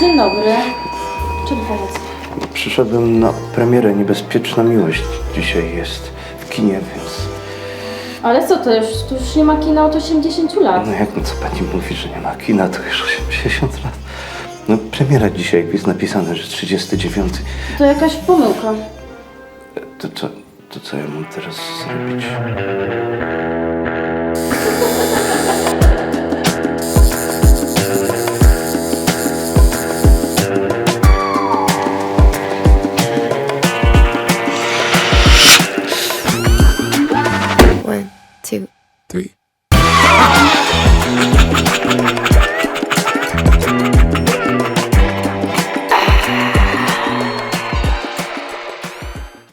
Dzień dobry. Czym pomóc? Przyszedłem na premierę Niebezpieczna Miłość. Dzisiaj jest w kinie, więc... Ale co to już? Tu już nie ma kina od 80 lat. No jak no co pani mówi, że nie ma kina, to już 80 lat. No premiera dzisiaj, jest napisane, że 39. To jakaś pomyłka. To co, to co ja mam teraz zrobić? Two, Three.